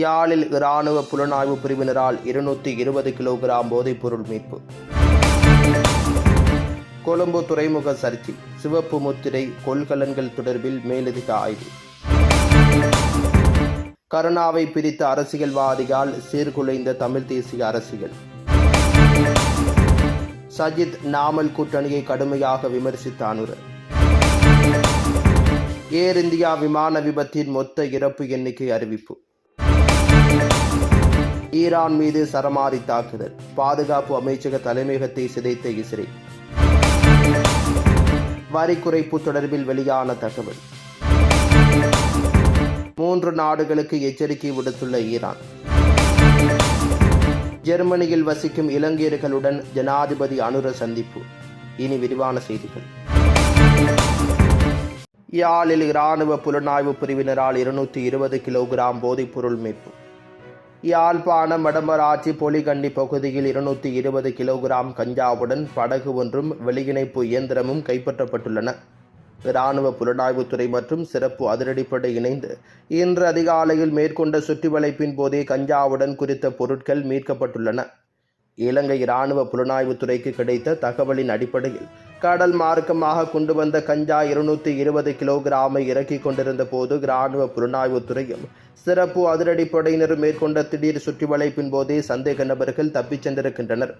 யாழில் இராணுவ புலனாய்வு பிரிவினரால் இருநூற்றி இருபது கிலோகிராம் போதைப்பொருள் மீட்பு. கொழும்பு துறைமுக சர்ச்சை சிவப்பு முத்திரை கொள்கலன்கள் தொடர்பில் மேலதிக ஆய்வு. கருணாவை பிரித்த அரசியல்வாதியால் சீர்குலைந்த தமிழ் தேசிய அரசியல் சஜித் நாமல் கூட்டணியை கடுமையாக விமர்சித்த அனுரன் ஏர் இந்தியா விமான விபத்தின் மொத்த இறப்பு எண்ணிக்கை அறிவிப்பு. ஈரான் மீது சரமாரி தாக்குதல். பாதுகாப்பு அமைச்சக தலைமையகத்தை சிதைத்த இஸ்ரேல். வரி குறைப்பு தொடர்பில் வெளியான தகவல். மூன்று நாடுகளுக்கு எச்சரிக்கை விடுத்துள்ள ஈரான். ஜெர்மனியில் வசிக்கும் இலங்கையர்களுடன் ஜனாதிபதி அனுர சந்திப்பு. இனி விரிவான செய்திகள். யாழில் இராணுவ புலனாய்வு பிரிவினரால் இருநூற்றி இருபது கிலோகிராம் போதைப்பொருள் மீட்பு. யாழ்ப்பாணம் வடமராட்சி பொலிகண்டி பகுதியில் இருநூற்றி இருபது கிலோகிராம் கஞ்சாவுடன் படகு ஒன்றும் வெளியிணைப்பு இயந்திரமும் கைப்பற்றப்பட்டுள்ளன. இராணுவ புலனாய்வுத்துறை மற்றும் சிறப்பு அதிரடிப்படை இணைந்து இன்று அதிகாலையில் மேற்கொண்ட சுற்றிவளைப்பின் போதே கஞ்சாவுடன் குறித்த பொருட்கள் மீட்கப்பட்டுள்ளன. இலங்கை இராணுவ புலனாய்வுத்துறைக்கு கிடைத்த தகவலின் அடிப்படையில் கடல் மார்க்கமாக கொண்டு வந்த கஞ்சா இருநூற்றி இருபது கிலோகிராமை இறக்கிக் கொண்டிருந்த போது இராணுவ புலனாய்வுத்துறையும் சிறப்பு அதிரடிப்படையினரும் மேற்கொண்ட திடீர் சுற்றிவளைப்பின் போதே சந்தேக நபர்கள் தப்பிச் சென்றிருக்கின்றனர்.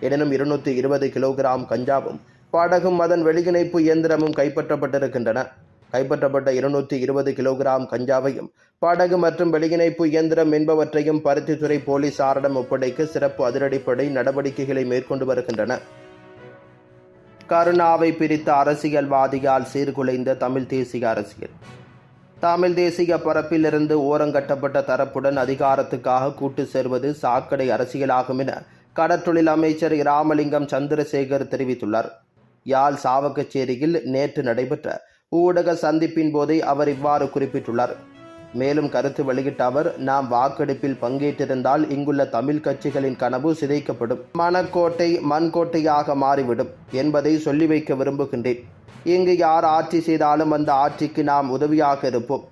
எனினும் இருநூற்றி இருபது கிலோகிராம் கஞ்சாவும் படகும் அதன் வெளியிணைப்பு இயந்திரமும் கைப்பற்றப்பட்டிருக்கின்றன. கைப்பற்றப்பட்ட இருநூற்றி இருபது கிலோகிராம் கஞ்சாவையும் படகு மற்றும் வெளியிணைப்பு இயந்திரம் என்பவற்றையும் பருத்தித்துறை போலீசாரிடம் ஒப்படைக்க சிறப்பு அதிரடிப்படை நடவடிக்கைகளை மேற்கொண்டு வருகின்றன. கருணாவை பிரித்த அரசியல்வாதியால் சீர்குலைந்த தமிழ் தேசிய அரசியல். தமிழ் தேசிய பரப்பிலிருந்து ஓரங்கட்டப்பட்ட தரப்புடன் அதிகாரத்துக்காக கூட்டு சேர்வது சாக்கடை அரசியலாகும் என கடற்றொழில் அமைச்சர் ராமலிங்கம் சந்திரசேகர் தெரிவித்துள்ளார். யாழ் சாவகச்சேரியில் நேற்று நடைபெற்ற ஊடக சந்திப்பின் போதே அவர் இவ்வாறு குறிப்பிட்டுள்ளார். மேலும் கருத்து வெளியிட்ட அவர் நாம் வாக்கெடுப்பில் பங்கேற்றிருந்தால் இங்குள்ள தமிழ் கட்சிகளின் கனவு சிதைக்கப்படும். மணக்கோட்டை மண்கோட்டையாக மாறிவிடும் என்பதை சொல்லி வைக்க விரும்புகின்றேன். இங்கு யார் ஆட்சி செய்தாலும் அந்த ஆட்சிக்கு நாம் உதவியாக இருப்போம்.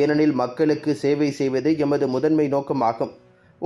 ஏனெனில் மக்களுக்கு சேவை செய்வது எமது முதன்மை நோக்கமாகும்.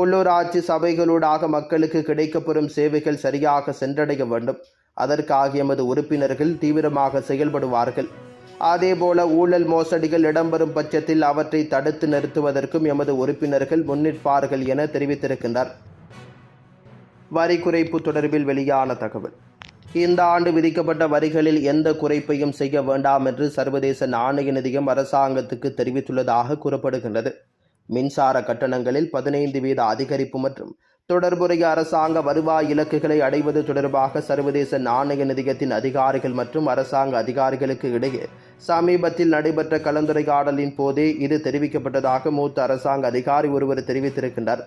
உள்ளூராட்சி சபைகளூடாக மக்களுக்கு கிடைக்கப்பெறும் சேவைகள் சரியாக சென்றடைய வேண்டும். அதற்காக எமது உறுப்பினர்கள் தீவிரமாக செயல்படுவார்கள். அதேபோல ஊழல் மோசடிகள் இடம்பெறும் பட்சத்தில் அவற்றை தடுத்து நிறுத்துவதற்கும் எமது உறுப்பினர்கள் முன்னிற்பார்கள் என தெரிவித்திருக்கின்றார் வரி குறைப்பு தொடர்பில் வெளியான தகவல். இந்த ஆண்டு விதிக்கப்பட்ட வரிகளில் எந்த குறைப்பையும் செய்ய வேண்டாம் என்று சர்வதேச நாணய நிதியம் அரசாங்கத்துக்கு தெரிவித்துள்ளதாக கூறப்படுகின்றது. மின்சார கட்டணங்களில் பதினைந்து வீத அதிகரிப்பு மற்றும் தொடர்புடைய அரசாங்க வருவாய் இலக்குகளை அடைவது தொடர்பாக சர்வதேச நாணய நிதியத்தின் அதிகாரிகள் மற்றும் அரசாங்க அதிகாரிகளுக்கு இடையே சமீபத்தில் நடைபெற்ற கலந்துரையாடலின் போதே இது தெரிவிக்கப்பட்டதாக மூத்த அரசாங்க அதிகாரி ஒருவர் தெரிவித்திருக்கின்றார்.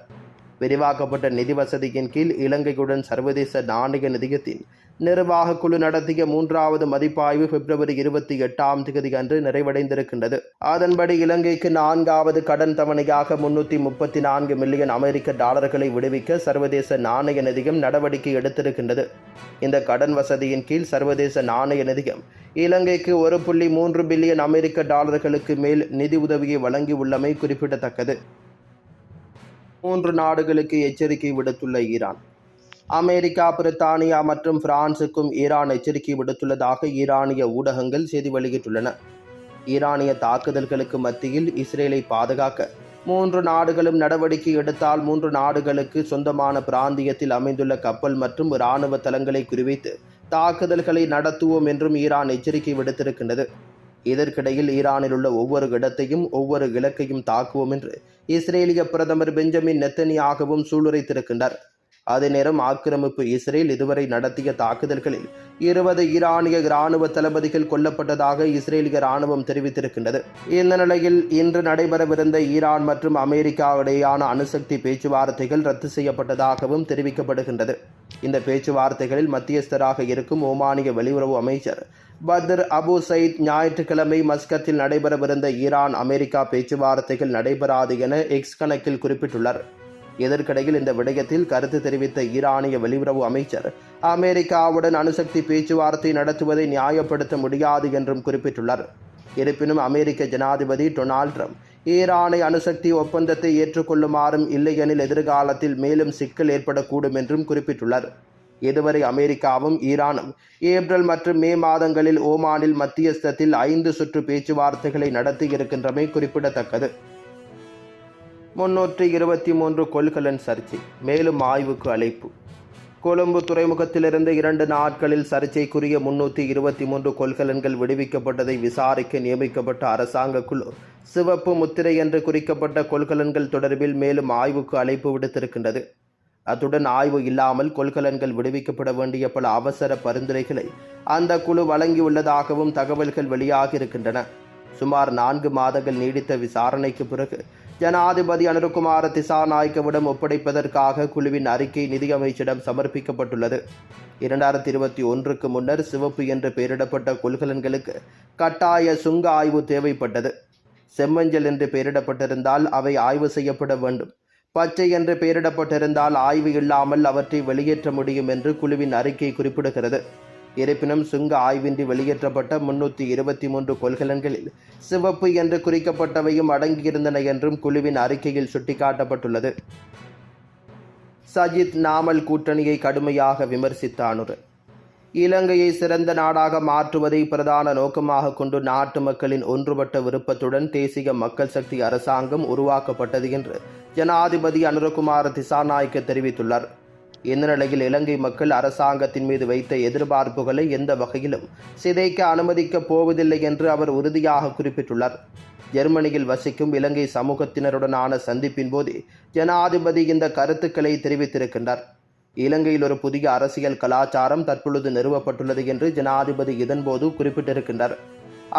விரிவாக்கப்பட்ட நிதி வசதியின் கீழ் இலங்கையுடன் சர்வதேச நாணய நிதியத்தின் நிர்வாக குழு நடத்திய மூன்றாவது மதிப்பாய்வு பிப்ரவரி இருபத்தி எட்டாம் தேதி அன்று நிறைவடைந்திருக்கின்றது. அதன்படி இலங்கைக்கு நான்காவது கடன் தவணையாக முன்னூற்றி முப்பத்தி நான்கு மில்லியன் அமெரிக்க டாலர்களை விடுவிக்க சர்வதேச நாணய நிதியம் நடவடிக்கை எடுத்திருக்கின்றது. இந்த கடன் வசதியின் கீழ் சர்வதேச நாணய நிதியம் இலங்கைக்கு ஒரு புள்ளி மூன்று பில்லியன் அமெரிக்க டாலர்களுக்கு மேல் நிதி உதவியை வழங்கியுள்ளமை குறிப்பிடத்தக்கது. மூன்று நாடுகளுக்கு எச்சரிக்கை விடுத்துள்ள ஈரான் அமெரிக்கா பிரித்தானியா மற்றும் பிரான்சுக்கும் ஈரான் எச்சரிக்கை விடுத்துள்ளதாக ஈரானிய ஊடகங்கள் செய்தி வெளியிட்டுள்ளன. ஈரானிய தாக்குதல்களுக்கு மத்தியில் இஸ்ரேலை பாதுகாக்க மூன்று நாடுகளும் நடவடிக்கை எடுத்தால் மூன்று நாடுகளுக்கு சொந்தமான பிராந்தியத்தில் அமைந்துள்ள கப்பல் மற்றும் இராணுவ தளங்களை குறிவைத்து தாக்குதல்களை நடத்துவோம் என்றும் ஈரான் எச்சரிக்கை விடுத்திருக்கின்றது. இதற்கிடையில் ஈரானில் உள்ள ஒவ்வொரு இடத்தையும் ஒவ்வொரு இலக்கையும் தாக்குவோம் என்று இஸ்ரேலிய பிரதமர் பெஞ்சமின் நெத்தனியாகவும் சூளுரைத்திருக்கின்றார். அதே நேரம் ஆக்கிரமிப்பு இஸ்ரேல் இதுவரை நடத்திய தாக்குதல்களில் இருபது ஈரானிய இராணுவ தளபதிகள் கொல்லப்பட்டதாக இஸ்ரேலிய இராணுவம் தெரிவித்திருக்கின்றது. இந்த நிலையில் இன்று நடைபெறவிருந்த ஈரான் மற்றும் அமெரிக்கா இடையேயான அணுசக்தி பேச்சுவார்த்தைகள் ரத்து செய்யப்பட்டதாகவும் தெரிவிக்கப்படுகின்றது. இந்த பேச்சுவார்த்தைகளில் மத்தியஸ்தராக இருக்கும் ஓமானிய வெளியுறவு அமைச்சர் பத்ர் அபு சயித் ஞாயிற்றுக்கிழமை மஸ்கத்தில் நடைபெறவிருந்த ஈரான் அமெரிக்கா பேச்சுவார்த்தைகள் நடைபெறாது என எக்ஸ் கணக்கில் குறிப்பிட்டுள்ளார். இதற்கிடையில் இந்த விடயத்தில் கருத்து தெரிவித்த ஈரானிய வெளியுறவு அமைச்சர் அமெரிக்காவுடன் அணுசக்தி பேச்சுவார்த்தை நடத்துவதை நியாயப்படுத்த முடியாது என்றும் குறிப்பிட்டுள்ளார். இருப்பினும் அமெரிக்க ஜனாதிபதி டொனால்ட் ட்ரம்ப் ஈரானை அணுசக்தி ஒப்பந்தத்தை ஏற்றுக்கொள்ளுமாறும் இல்லையெனில் எதிர்காலத்தில் மேலும் சிக்கல் ஏற்படக்கூடும் என்றும் குறிப்பிட்டுள்ளார். இதுவரை அமெரிக்காவும் ஈரானும் ஏப்ரல் மற்றும் மே மாதங்களில் ஓமானில் மத்தியஸ்தத்தில் ஐந்து சுற்று பேச்சுவார்த்தைகளை நடத்தியிருக்கின்றமை குறிப்பிடத்தக்கது. முன்னூற்றி இருபத்தி மூன்று கொள்கலன் சர்ச்சை மேலும் ஆய்வுக்கு அழைப்பு. கொழும்பு துறைமுகத்திலிருந்து இரண்டு நாட்களில் சர்ச்சைக்குரிய முன்னூற்றி இருபத்தி மூன்று கொள்கலன்கள் விடுவிக்கப்பட்டதை விசாரிக்க நியமிக்கப்பட்ட அரசாங்க குழு சிவப்பு முத்திரை என்று குறிக்கப்பட்ட கொள்கலன்கள் தொடர்பில் மேலும் ஆய்வுக்கு அழைப்பு விடுத்திருக்கின்றது. அத்துடன் ஆய்வு இல்லாமல் கொள்கலன்கள் விடுவிக்கப்பட வேண்டிய பல அவசர பரிந்துரைகளை அந்த குழு வழங்கியுள்ளதாகவும் தகவல்கள் வெளியாகியிருக்கின்றன. சுமார் நான்கு மாதங்கள் நீடித்த விசாரணைக்கு பிறகு ஜனாதிபதி அனுருகுமார திசாநாயக்கவிடம் ஒப்படைப்பதற்காக குழுவின் அறிக்கை நிதியமைச்சிடம் சமர்ப்பிக்கப்பட்டுள்ளது. இரண்டாயிரத்தி இருபத்தி ஒன்றுக்கு முன்னர் சிவப்பு என்று பெயரிடப்பட்ட கொள்கலன்களுக்கு கட்டாய சுங்க ஆய்வு தேவைப்பட்டது. செம்மஞ்சள் என்று பெயரிடப்பட்டிருந்தால் அவை ஆய்வு செய்யப்பட வேண்டும். பச்சை என்று பெயரிடப்பட்டிருந்தால் ஆய்வு இல்லாமல் அவற்றை வெளியேற்ற முடியும் என்று குழுவின் அறிக்கை குறிப்பிடுகிறது. இருப்பினும் சுங்க ஆய்வின்றி வெளியேற்றப்பட்ட முன்னூற்றி இருபத்தி மூன்று கொள்கலன்களில் சிவப்பு என்று குறிக்கப்பட்டவையும் அடங்கியிருந்தன என்றும் குழுவின் அறிக்கையில் சுட்டிக்காட்டப்பட்டுள்ளது. சஜித் நாமல் கூட்டணியை கடுமையாக விமர்சித்தானுர். இலங்கையை சிறந்த நாடாக மாற்றுவதை பிரதான நோக்கமாக கொண்டு நாட்டு மக்களின் ஒன்றுபட்ட விருப்பத்துடன் தேசிய மக்கள் சக்தி அரசாங்கம் உருவாக்கப்பட்டது என்று ஜனாதிபதி அனுரகுமார திசாநாயக்க தெரிவித்துள்ளார். இந்த நிலையில் இலங்கை மக்கள் அரசாங்கத்தின் மீது வைத்த எதிர்பார்ப்புகளை எந்த வகையிலும் சிதைக்க அனுமதிக்கப் போவதில்லை என்று அவர் உறுதியாக குறிப்பிட்டுள்ளார். ஜெர்மனியில் வசிக்கும் இலங்கை சமூகத்தினருடனான சந்திப்பின் போது ஜனாதிபதி இந்த கருத்துக்களை தெரிவித்திருக்கின்றார். இலங்கையில் ஒரு புதிய அரசியல் கலாச்சாரம் தற்பொழுது நிறுவப்பட்டுள்ளது என்று ஜனாதிபதி இதன்போது குறிப்பிட்டிருக்கின்றார்.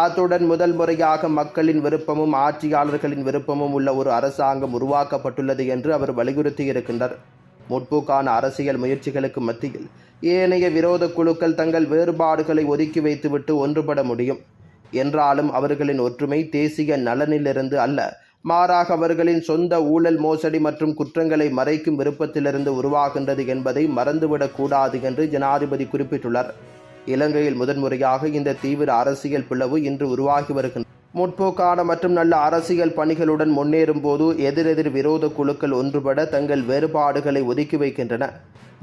அத்துடன் முதல் முறையாக மக்களின் விருப்பமும் ஆட்சியாளர்களின் விருப்பமும் உள்ள ஒரு அரசாங்கம் உருவாக்கப்பட்டுள்ளது என்று அவர் வலியுறுத்தியிருக்கின்றார். முற்போக்கான அரசியல் முயற்சிகளுக்கு மத்தியில் ஏனைய விரோத குழுக்கள் தங்கள் வேறுபாடுகளை ஒதுக்கி வைத்துவிட்டு ஒன்றுபட முடியும். என்றாலும் அவர்களின் ஒற்றுமை தேசிய நலனிலிருந்து அல்ல. மாறாக அவர்களின் சொந்த ஊழல் மோசடி மற்றும் குற்றங்களை மறைக்கும் விருப்பத்திலிருந்து உருவாகின்றது என்பதை மறந்துவிடக்கூடாது என்று ஜனாதிபதி குறிப்பிட்டுள்ளார். இலங்கையில் முதன்முறையாக இந்த தீவிர அரசியல் பிளவு இன்று உருவாகி வருகின்றது. முற்போக்கான மற்றும் நல்ல அரசியல் பணிகளுடன் முன்னேறும் போது எதிரெதிர் விரோத குழுக்கள் ஒன்றுபட தங்கள் வேறுபாடுகளை ஒதுக்கி வைக்கின்றன.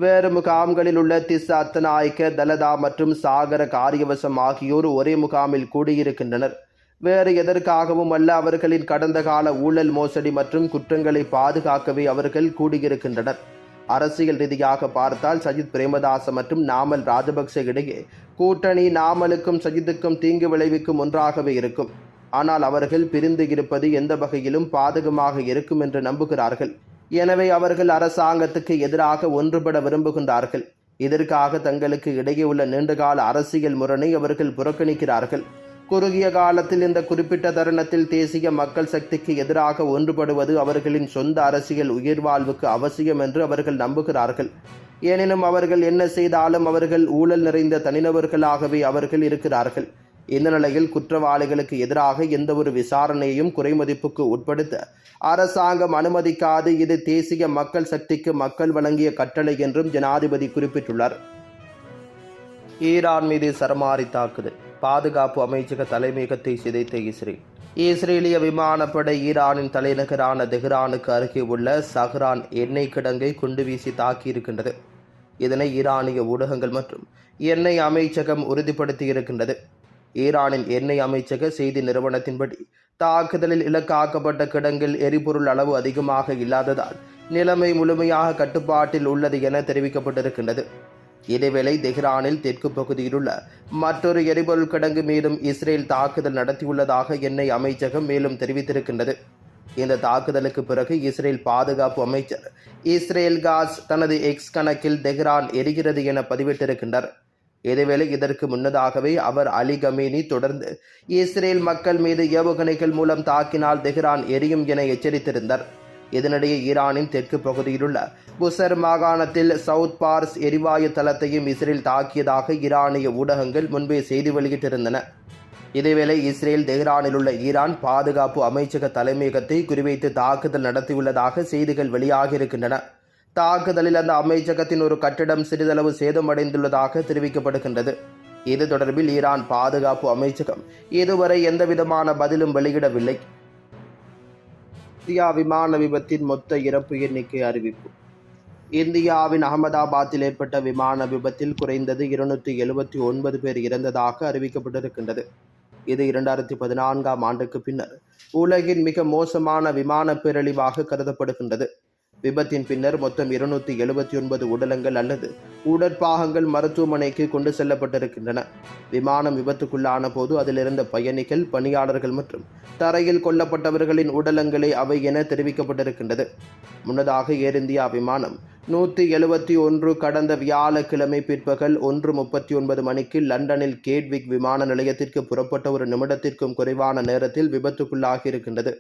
வேறு முகாம்களில் உள்ள திஸ் அத்தநாயக்க தலதா மற்றும் சாகர காரியவசம் ஆகியோர் ஒரே முகாமில் கூடியிருக்கின்றனர். வேறு எதற்காகவும் அல்ல அவர்களின் கடந்த கால ஊழல் மோசடி மற்றும் குற்றங்களை பாதுகாக்கவே அவர்கள் கூடியிருக்கின்றனர். அரசியல் ரீதியாக பார்த்தால் சஜித் பிரேமதாச மற்றும் நாமல் ராஜபக்சே இடையே கூட்டணி நாமலுக்கும் சஜித்துக்கும் தீங்கு விளைவிக்கும் ஒன்றாகவே இருக்கும். ஆனால் அவர்கள் பிரிந்து இருப்பது எந்த வகையிலும் பாதகமாக இருக்கும் என்று நம்புகிறார்கள். எனவே அவர்கள் அரசாங்கத்துக்கு எதிராக ஒன்றுபட விரும்புகின்றார்கள். இதற்காக தங்களுக்கு இடையே உள்ள நீண்டகால அரசியல் முரணை அவர்கள் புறக்கணிக்கிறார்கள். குறுகிய காலத்தில் இந்த குறிப்பிட்ட தருணத்தில் தேசிய மக்கள் சக்திக்கு எதிராக ஒன்றுபடுவது அவர்களின் சொந்த அரசியல் உயிர்வாழ்வுக்கு அவசியம் என்று அவர்கள் நம்புகிறார்கள். எனினும் அவர்கள் என்ன செய்தாலும் அவர்கள் ஊழல் நிறைந்த தனிநபர்களாகவே அவர்கள் இருக்கிறார்கள். இந்த நிலையில் குற்றவாளிகளுக்கு எதிராக எந்தவொரு விசாரணையையும் குறைமதிப்புக்கு உட்படுத்த அரசாங்கம் அனுமதிக்காது. இது தேசிய மக்கள் சக்திக்கு மக்கள் வழங்கிய கட்டளை என்றும் ஜனாதிபதி குறிப்பிட்டுள்ளார். ஈரான் மீது சரமாரி தாக்குதல். பாதுகாப்பு அமைச்சக தலைமையகத்தை சிதைத்த இஸ்ரேல். இஸ்ரேலிய விமானப்படை ஈரானின் தலைநகரான தெஹ்ரானுக்கு அருகே உள்ள சஹ்ரான் எண்ணெய் கிடங்கை குண்டு வீசி தாக்கியிருக்கின்றது. இதனை ஈரானிய ஊடகங்கள் மற்றும் எண்ணெய் அமைச்சகம் உறுதிப்படுத்தியிருக்கின்றது. ஈரானின் எண்ணெய் அமைச்சக செய்தி நிறுவனத்தின்படி தாக்குதலில் இலக்காக்கப்பட்ட கிடங்கில் எரிபொருள் அளவு அதிகமாக இல்லாததால் நிலைமை முழுமையாக கட்டுப்பாட்டில் உள்ளது என தெரிவிக்கப்பட்டிருக்கின்றது. இதேவேளை தெஹ்ரானில் தெற்கு பகுதியில் உள்ள மற்றொரு எரிபொருள் கிடங்கு மீதும் இஸ்ரேல் தாக்குதல் நடத்தியுள்ளதாக எண்ணெய் அமைச்சகம் மேலும் தெரிவித்திருக்கின்றது. இந்த தாக்குதலுக்கு பிறகு இஸ்ரேல் பாதுகாப்பு அமைச்சர் இஸ்ரேல் காஸ் தனது எக்ஸ் கணக்கில் தெஹ்ரான் எரிகிறது என பதிவிட்டிருக்கின்றார். இதேவேளை இதற்கு முன்னதாகவே அவர் அலி கமீனி தொடர்ந்து இஸ்ரேல் மக்கள் மீது ஏவுகணைகள் மூலம் தாக்கினால் தெஹ்ரான் எரியும் என எச்சரித்திருந்தார். இதனிடையே ஈரானின் தெற்கு பகுதியிலுள்ள புசர் மாகாணத்தில் சவுத் பார்ஸ் எரிவாயு தளத்தையும் இஸ்ரேல் தாக்கியதாக ஈரானிய ஊடகங்கள் முன்பே செய்தி வெளியிட்டிருந்தன. இதேவேளை இஸ்ரேல் தெஹ்ரானில் உள்ள ஈரான் பாதுகாப்பு அமைச்சக தலைமையகத்தை குறிவைத்து தாக்குதல் நடத்தியுள்ளதாக செய்திகள் வெளியாகியிருக்கின்றன. தாக்குதலில் அந்த அமைச்சகத்தின் ஒரு கட்டிடம் சிறிதளவு சேதமடைந்துள்ளதாக தெரிவிக்கப்படுகின்றது. இது தொடர்பில் ஈரான் பாதுகாப்பு அமைச்சகம் இதுவரை எந்தவிதமான பதிலும் வெளியிடவில்லை. இந்தியா விமான விபத்தின் மொத்த இறப்பு எண்ணிக்கை அறிவிப்பு. இந்தியாவின் அகமதாபாத்தில் ஏற்பட்ட விமான விபத்தில் குறைந்தது இருநூற்றி எழுபத்தி ஒன்பது பேர் இறந்ததாக அறிவிக்கப்பட்டிருக்கின்றது. இது இரண்டாயிரத்தி பதினான்காம் ஆண்டுக்கு பின்னர் உலகின் மிக மோசமான விமான பேரழிவாக கருதப்படுகின்றது. விபத்தின் பின்னர் மொத்தம் இருநூற்றி எழுபத்தி ஒன்பது உடலங்கள் அல்லது உடற்பாகங்கள் மருத்துவமனைக்கு கொண்டு செல்லப்பட்டிருக்கின்றன. விமானம் விபத்துக்குள்ளான போது அதில் இருந்த பயணிகள் பணியாளர்கள் மற்றும் தரையில் கொல்லப்பட்டவர்களின் உடலங்களே அவை என தெரிவிக்கப்பட்டிருக்கின்றது. முன்னதாக ஏர் இந்தியா விமானம் நூற்றி எழுபத்தி ஒன்று கடந்த வியாழக்கிழமை பிற்பகல் ஒன்று முப்பத்தி ஒன்பது மணிக்கு லண்டனில் கேட்விக் விமான நிலையத்திற்கு புறப்பட்ட ஒரு நிமிடத்திற்கும் குறைவான நேரத்தில் விபத்துக்குள்ளாகியிருக்கின்றது.